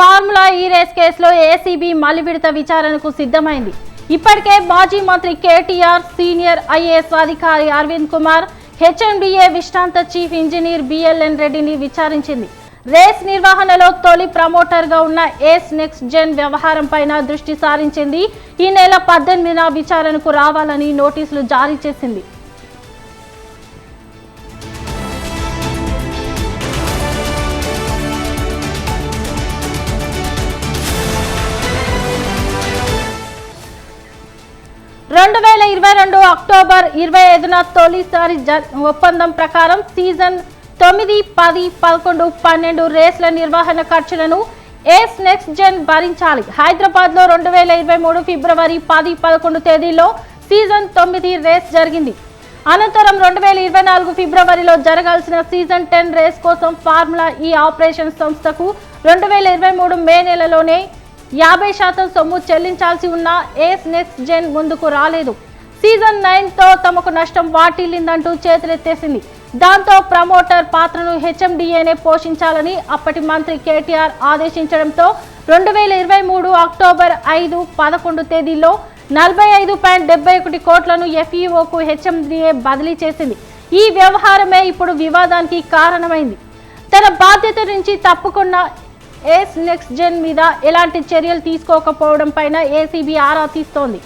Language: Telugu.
ఫార్ములా ఈ రేస్ కేసులో ఏసీబీ మలి విడత విచారణకు సిద్ధమైంది. ఇప్పటికే మాజీ మంత్రి కేటీఆర్ సీనియర్ ఐఏఎస్ అధికారి అరవింద్ కుమార్ హెచ్ఎండిఏ విశ్రాంత చీఫ్ ఇంజనీర్ బిఎల్ఎన్ రెడ్డిని విచారించింది. రేస్ నిర్వహణలో తొలి ప్రమోటర్గా ఉన్న ఏస్ నెక్స్ట్ జెన్ వ్యవహారం పైన దృష్టి సారించింది. ఈ నెల పద్దెనిమిదిన విచారణకు రావాలని నోటీసులు జారీ చేసింది. రెండు వేల ఇరవై రెండు అక్టోబర్ ఇరవై ఐదున తొలిసారి జ- ఒప్పందం ప్రకారం సీజన్ తొమ్మిది పది పదకొండు పన్నెండు రేస్ల నిర్వహణ ఖర్చులను ఏస్ నెక్స్ట్ జెన్ భరించాలి. హైదరాబాద్లో రెండు వేల ఇరవై మూడు ఫిబ్రవరి పది పదకొండు తేదీలో సీజన్ తొమ్మిది రేస్ జరిగింది. అనంతరం రెండు వేల ఇరవై నాలుగు ఫిబ్రవరిలో జరగాల్సిన సీజన్ టెన్ రేస్ కోసం ఫార్ములా ఈ ఆపరేషన్ సంస్థకు రెండు వేల ఇరవై మూడు మే నెలలోనే యాభై శాతం సొమ్ము చెల్లించాల్సి ఉన్న ఏస్ నెక్స్ట్ జెన్ ముందుకు రాలేదు. సీజన్ నైన్తో తమకు నష్టం వాటిల్లిందంటూ చేతులెత్తేసింది. దాంతో ప్రమోటర్ పాత్రను హెచ్ఎండిఏనే పోషించాలని అప్పటి మంత్రి కేటీఆర్ ఆదేశించడంతో రెండు వేల ఇరవై మూడు అక్టోబర్ ఐదు పదకొండు తేదీలో నలభై ఐదు పాయింట్ డెబ్బై ఒకటి కోట్లను ఎఫ్ఈఓకు హెచ్ఎండిఏ బదిలీ చేసింది. ఈ వ్యవహారమే ఇప్పుడు వివాదానికి కారణమైంది. తన బాధ్యత నుంచి తప్పుకున్న ఏస్ నెక్స్ట్ జెన్ మీద ఎలాంటి చర్యలు తీసుకోకపోవడం పైన ఏసీబీ ఆరా తీస్తోంది.